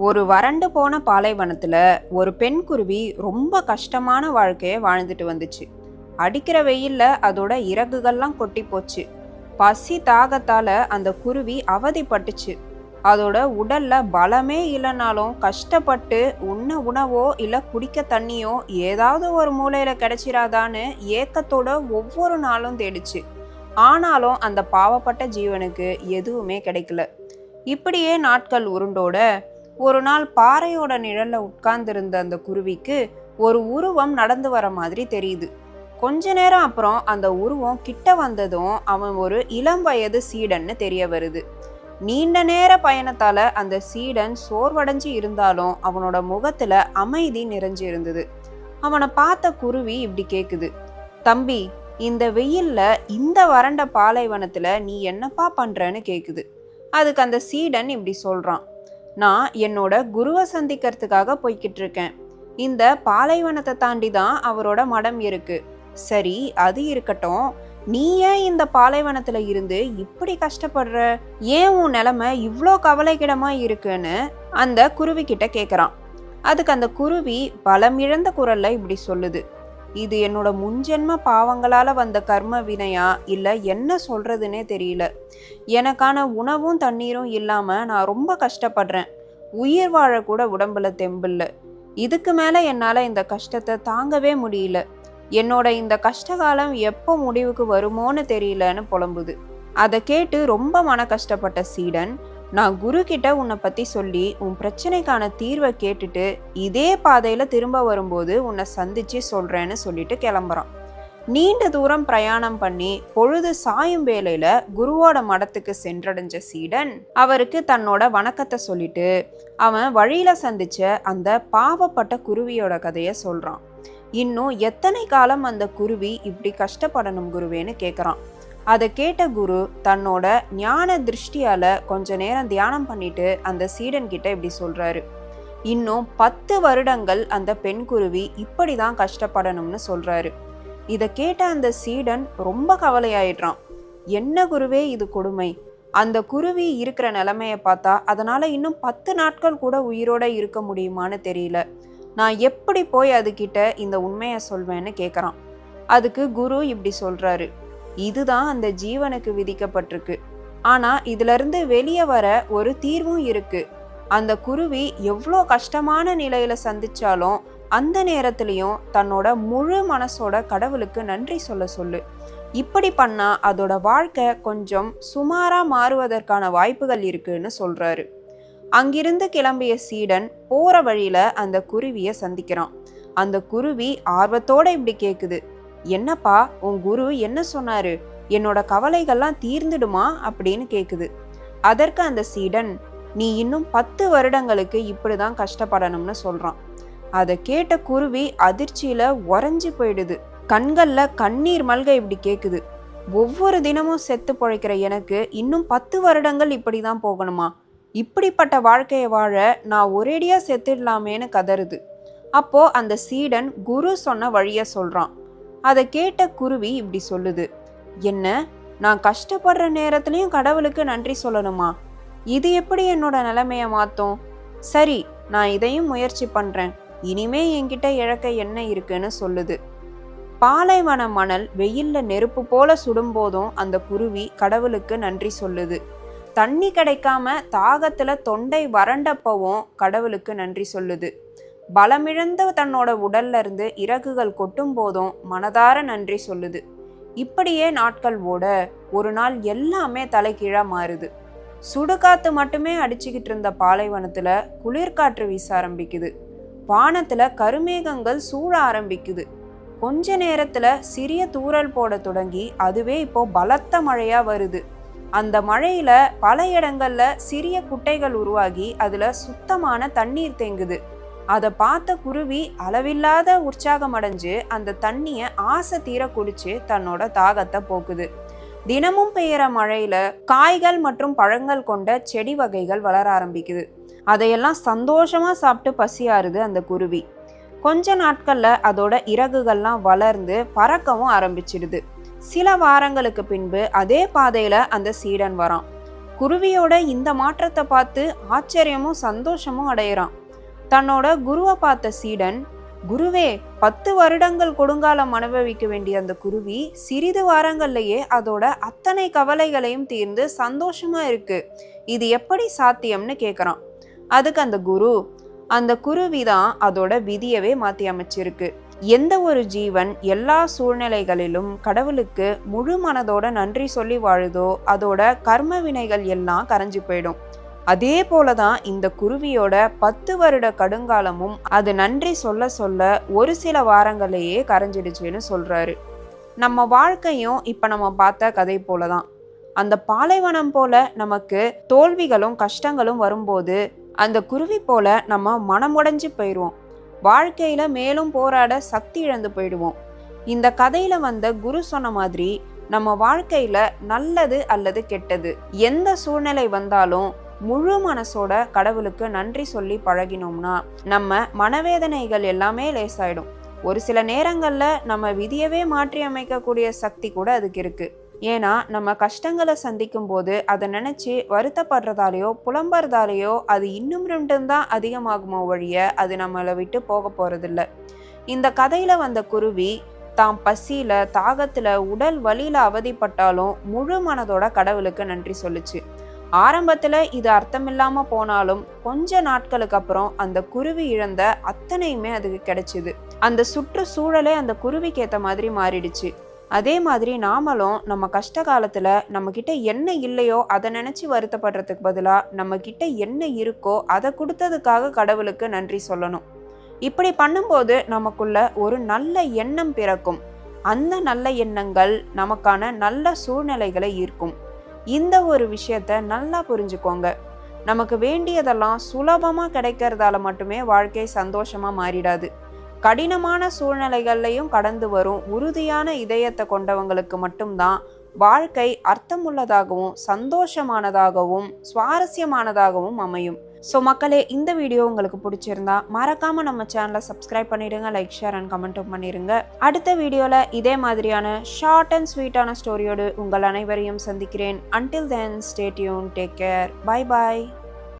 ஒரு வறண்டு போன பாலைவனத்தில் ஒரு பெண் குருவி ரொம்ப கஷ்டமான வாழ்க்கையை வாழ்ந்துட்டு வந்துச்சு. அடிக்கிற வெயில்ல அதோட இறகுகள்லாம் கொட்டி போச்சு. பசி தாகத்தால் அந்த குருவி அவதிப்பட்டுச்சு. அதோட உடல்ல பலமே இல்லைனாலும் கஷ்டப்பட்டு உண்ண உணவோ இல்லை குடிக்க தண்ணியோ ஏதாவது ஒரு மூலையில் கிடைச்சிராதான்னு ஏக்கத்தோட ஒவ்வொரு நாளும் தேடிச்சு. ஆனாலும் அந்த பாவப்பட்ட ஜீவனுக்கு எதுவுமே கிடைக்கல. இப்படியே நாட்கள் உருண்டோட ஒரு நாள் பாறையோட நிழல்ல உட்கார்ந்திருந்த அந்த குருவிக்கு ஒரு உருவம் நடந்து வர மாதிரி தெரியுது. கொஞ்ச நேரம் அப்புறம் அந்த உருவம் கிட்ட வந்ததும் அவன் ஒரு இளம் வயது சீடன்னு தெரிய வருது. நீண்ட நேர பயணத்தால அந்த சீடன் சோர்வடைஞ்சு இருந்தாலும் அவனோட முகத்துல அமைதி நிறைஞ்சு இருந்தது. அவனை பார்த்த குருவி இப்படி கேக்குது. தம்பி இந்த வெயில்ல இந்த வறண்ட பாலைவனத்துல நீ என்னப்பா பண்றன்னு கேக்குது. அதுக்கு அந்த சீடன் இப்படி சொல்றான். நான் என்னோட குருவை சந்திக்கிறதுக்காக போய்கிட்டு இருக்கேன் இந்த பாலைவனத்தை தாண்டி தான் அவரோட மடம் இருக்கு. சரி அது இருக்கட்டும். நீ ஏன் இந்த பாலைவனத்துல இருந்து இப்படி கஷ்டப்படுற? ஏன் உன் நிலைமை இவ்வளோ கவலைக்கிடமா இருக்குன்னு அந்த குருவி கிட்ட கேக்குறான். அதுக்கு அந்த குருவி பலமிழந்த குரல்ல இப்படி சொல்லுது. இது என்னோட முன்ஜென்ம பாவங்களால வந்த கர்ம வினையா இல்ல என்ன சொல்றதுன்னே தெரியல. எனக்கான உணவும் தண்ணீரும் இல்லாம நான் ரொம்ப கஷ்டப்படுறேன். உயிர் வாழ கூட உடம்புல தெம்பில்ல. இதுக்கு மேல என்னால இந்த கஷ்டத்தை தாங்கவே முடியல. என்னோட இந்த கஷ்டகாலம் எப்போ முடிவுக்கு வருமோன்னு தெரியலன்னு புலம்புது. அதை கேட்டு ரொம்ப மன கஷ்டப்பட்ட சீடன் நான் குரு கிட்ட உன்னை பற்றி சொல்லி உன் பிரச்சனைக்கான தீர்வை கேட்டுட்டு இதே பாதையில் திரும்ப வரும்போது உன்னை சந்திச்சு சொல்கிறேன்னு சொல்லிட்டு கிளம்புறான். நீண்ட தூரம் பிரயாணம் பண்ணி பொழுது சாயும் வேலையில் குருவோட மடத்துக்கு சென்றடைஞ்ச சீடன் அவருக்கு தன்னோட வணக்கத்தை சொல்லிட்டு அவன் வழியில சந்திச்ச அந்த பாவப்பட்ட குருவியோட கதைய சொல்றான். இன்னும் எத்தனை காலம் அந்த குருவி இப்படி கஷ்டப்படணும் குருவேன்னு கேட்குறான் அதை கேட்ட குரு தன்னோட ஞான திருஷ்டியால கொஞ்ச நேரம் தியானம் பண்ணிட்டு அந்த சீடன் கிட்ட இப்படி சொல்றாரு. இன்னும் பத்து வருடங்கள் அந்த பெண் குருவி இப்படி தான் கஷ்டப்படணும்னு சொல்றாரு. இதை கேட்ட அந்த சீடன் ரொம்ப கவலையாயிடுறான். என்ன குருவே இது கொடுமை? அந்த குருவி இருக்கிற நிலைமையை பார்த்தா அதனால இன்னும் பத்து நாட்கள் கூட உயிரோட இருக்க முடியுமான்னு தெரியல. நான் எப்படி போய் அதுகிட்ட இந்த உண்மையை சொல்வேன்னு கேட்குறான் அதுக்கு குரு இப்படி சொல்றாரு. இதுதான் அந்த ஜீவனுக்கு விதிக்கப்பட்டிருக்கு. ஆனா இதுல இருந்து வெளியே வர ஒரு தீர்வும் இருக்கு. அந்த குருவி எவ்வளோ கஷ்டமான நிலையில சந்திச்சாலும் அந்த நேரத்திலையும் தன்னோட முழு மனசோட கடவுளுக்கு நன்றி சொல்ல சொல்லு. இப்படி பண்ணா அதோட வாழ்க்கை கொஞ்சம் சுமாரா மாறுவதற்கான வாய்ப்புகள் இருக்குன்னு சொல்றாரு. அங்கிருந்து கிளம்பிய சீடன் போற வழியில அந்த குருவியை சந்திக்கிறான். அந்த குருவி ஆர்வத்தோட இப்படி கேக்குது. என்னப்பா உன் குரு என்ன சொன்னாரு? என்னோட கவலைகள்லாம் தீர்ந்துடுமா? அப்படின்னு கேக்குது. அதற்கு அந்த சீடன் நீ இன்னும் பத்து வருடங்களுக்கு இப்படிதான் கஷ்டப்படணும்னு சொல்றான். அதை கேட்ட குருவி அதிர்ச்சியில உறைஞ்சு போயிடுது. கண்கள்ல கண்ணீர் மல்க இப்படி கேக்குது. ஒவ்வொரு தினமும் செத்து பொழைக்கிற எனக்கு இன்னும் பத்து வருடங்கள் இப்படிதான் போகணுமா? இப்படிப்பட்ட வாழ்க்கையை வாழ நான் ஒரேடியா செத்துடலாமேன்னு கதறுது. அப்போ அந்த சீடன் குரு சொன்ன வழிய சொல்றான். அதை கேட்ட குருவி இப்படி சொல்லுது. என்ன நான் கஷ்டப்படுற நேரத்துலையும் கடவுளுக்கு நன்றி சொல்லணுமா? இது எப்படி என்னோட நிலைமைய மாற்றும் சரி நான் இதையும் முயற்சி பண்றேன். இனிமே என்கிட்ட இழக்க என்ன இருக்குன்னு சொல்லுது. பாலைவன மணல் வெயில்ல நெருப்பு போல சுடும்போதும் அந்த குருவி கடவுளுக்கு நன்றி சொல்லுது. தண்ணி கிடைக்காம தாகத்துல தொண்டை வறண்டப்பவும் கடவுளுக்கு நன்றி சொல்லுது. பலமிழந்த தன்னோட உடல்ல இருந்து இறகுகள் கொட்டும் போதும் மனதார நன்றி சொல்லுது. இப்படியே நாட்கள் ஓட ஒரு நாள் எல்லாமே தலைகீழா மாறுது. சுடுகாத்து மட்டுமே அடிச்சுக்கிட்டு இருந்த பாலைவனத்துல குளிர்காற்று வீச ஆரம்பிக்குது. வானத்துல கருமேகங்கள் சூழ ஆரம்பிக்குது. கொஞ்ச நேரத்துல சிறிய தூறல் போட தொடங்கி அதுவே இப்போ பலத்த மழையா வருது. அந்த மழையில பல இடங்கள்ல சிறிய குட்டைகள் உருவாகி அதுல சுத்தமான தண்ணீர் தேங்குது. அதை பார்த்த குருவி அளவில்லாத உற்சாகம் அடைஞ்சு அந்த தண்ணியை ஆசை தீர குடிச்சு தன்னோட தாகத்தை போக்குது. தினமும் பெய்யற மழையில காய்கள் மற்றும் பழங்கள் கொண்ட செடி வகைகள் வளர ஆரம்பிக்குது. அதையெல்லாம் சந்தோஷமா சாப்பிட்டு பசியாறுது அந்த குருவி. கொஞ்ச நாட்கள்ல அதோட இறகுகள்லாம் வளர்ந்து பறக்கவும் ஆரம்பிச்சிடுது. சில வாரங்களுக்கு பின்பு அதே பாதையில அந்த சீடன் வரான். குருவியோட இந்த மாற்றத்தை பார்த்து ஆச்சரியமும் சந்தோஷமும் அடையிறான். தன்னோட குருவை பார்த்த சீடன் குருவே பத்து வருடங்கள் கொடுங்காலம் அனுபவிக்க வேண்டிய அந்த குருவி சிறிது வாரங்கள்லயே அதோட அத்தனை கவலைகளையும் தீர்ந்து சந்தோஷமா இருக்கு. இது எப்படி சாத்தியம்னு கேட்குறான் அதுக்கு அந்த குரு அந்த குருவி தான் அதோட விதியவே மாற்றி அமைச்சிருக்கு. எந்த ஒரு ஜீவன் எல்லா சூழ்நிலைகளிலும் கடவுளுக்கு முழு மனதோட நன்றி சொல்லி வாழுதோ அதோட கர்ம வினைகள் எல்லாம் கரைஞ்சு போயிடும். அதே போலதான் இந்த குருவியோட பத்து வருட கடுங்காலமும் அது நன்றி சொல்ல சொல்ல ஒரு சில வாரங்களையே கரைஞ்சிடுச்சுன்னு சொல்றாரு. நம்ம வாழ்க்கையும் இப்ப நம்ம பார்த்த கதை போலதான். அந்த பாலைவனம் போல நமக்கு தோல்விகளும் கஷ்டங்களும் வரும்போது அந்த குருவி போல நம்ம மனமுடைஞ்சு போயிடுவோம் வாழ்க்கையில மேலும் போராட சக்தி இழந்து போயிடுவோம். இந்த கதையில வந்த குரு சொன்ன மாதிரி நம்ம வாழ்க்கையில நல்லது அல்லது கெட்டது எந்த சூழ்நிலை வந்தாலும் முழு மனசோட கடவுளுக்கு நன்றி சொல்லி பழகினோம்னா நம்ம மனவேதனைகள் எல்லாமே லேசாயிடும். ஒரு சில நேரங்களில் நம்ம விதியவே மாற்றி அமைக்கக்கூடிய சக்தி கூட அதுக்கு இருக்கு. ஏன்னா நம்ம கஷ்டங்களை சந்திக்கும் போது அதை நினைச்சு வருத்தப்படுறதாலேயோ புலம்புறதாலேயோ அது இன்னும் ரெண்டும் தான் அதிகமாகுமோ வழிய அது நம்மளை விட்டு போக போறதில்ல. இந்த கதையில வந்த குருவி தாம் பசியில தாகத்துல உடல் வலியில் அவதிப்பட்டாலும் முழு மனதோட கடவுளுக்கு நன்றி சொல்லுச்சு. ஆரம்பத்தில் இது அர்த்தமில்லாமல் போனாலும் கொஞ்ச நாட்களுக்கு அப்புறம் அந்த குருவி இழந்த அத்தனையுமே அதுக்கு கிடைச்சிது. அந்த சுற்றுச்சூழலே அந்த குருவிக்கு ஏற்ற மாதிரி மாறிடுச்சு. அதே மாதிரி நாமளும் நம்ம கஷ்ட காலத்தில் நம்ம என்ன இல்லையோ அதை நினச்சி வருத்தப்படுறதுக்கு பதிலாக நம்மக்கிட்ட என்ன இருக்கோ அதை கொடுத்ததுக்காக கடவுளுக்கு நன்றி சொல்லணும். இப்படி பண்ணும்போது நமக்குள்ள ஒரு நல்ல எண்ணம் பிறக்கும். அந்த நல்ல எண்ணங்கள் நமக்கான நல்ல சூழ்நிலைகளை ஈர்க்கும். இந்த ஒரு விஷயத்த நல்லா புரிஞ்சுக்கோங்க. நமக்கு வேண்டியதெல்லாம் சுலபமாக கிடைக்கிறதால மட்டுமே வாழ்க்கை சந்தோஷமாக மாறிடாது. கடினமான சூழ்நிலைகள்லையும் கடந்து வரும் உறுதியான இதயத்தை கொண்டவங்களுக்கு மட்டும்தான் வாழ்க்கை அர்த்தமுள்ளதாகவும் சந்தோஷமானதாகவும் சுவாரஸ்யமானதாகவும் அமையும். ஸோ மக்களே இந்த வீடியோ உங்களுக்கு பிடிச்சிருந்தா மறக்காமல் நம்ம சேனலை சப்ஸ்கிரைப் பண்ணிடுங்க லைக் ஷேர் அண்ட் கமெண்ட்டும் பண்ணிடுங்க அடுத்த வீடியோவில் இதே மாதிரியான ஷார்ட் அண்ட் ஸ்வீட்டான ஸ்டோரியோடு உங்கள் அனைவரையும் சந்திக்கிறேன். Until then stay tuned take care bye bye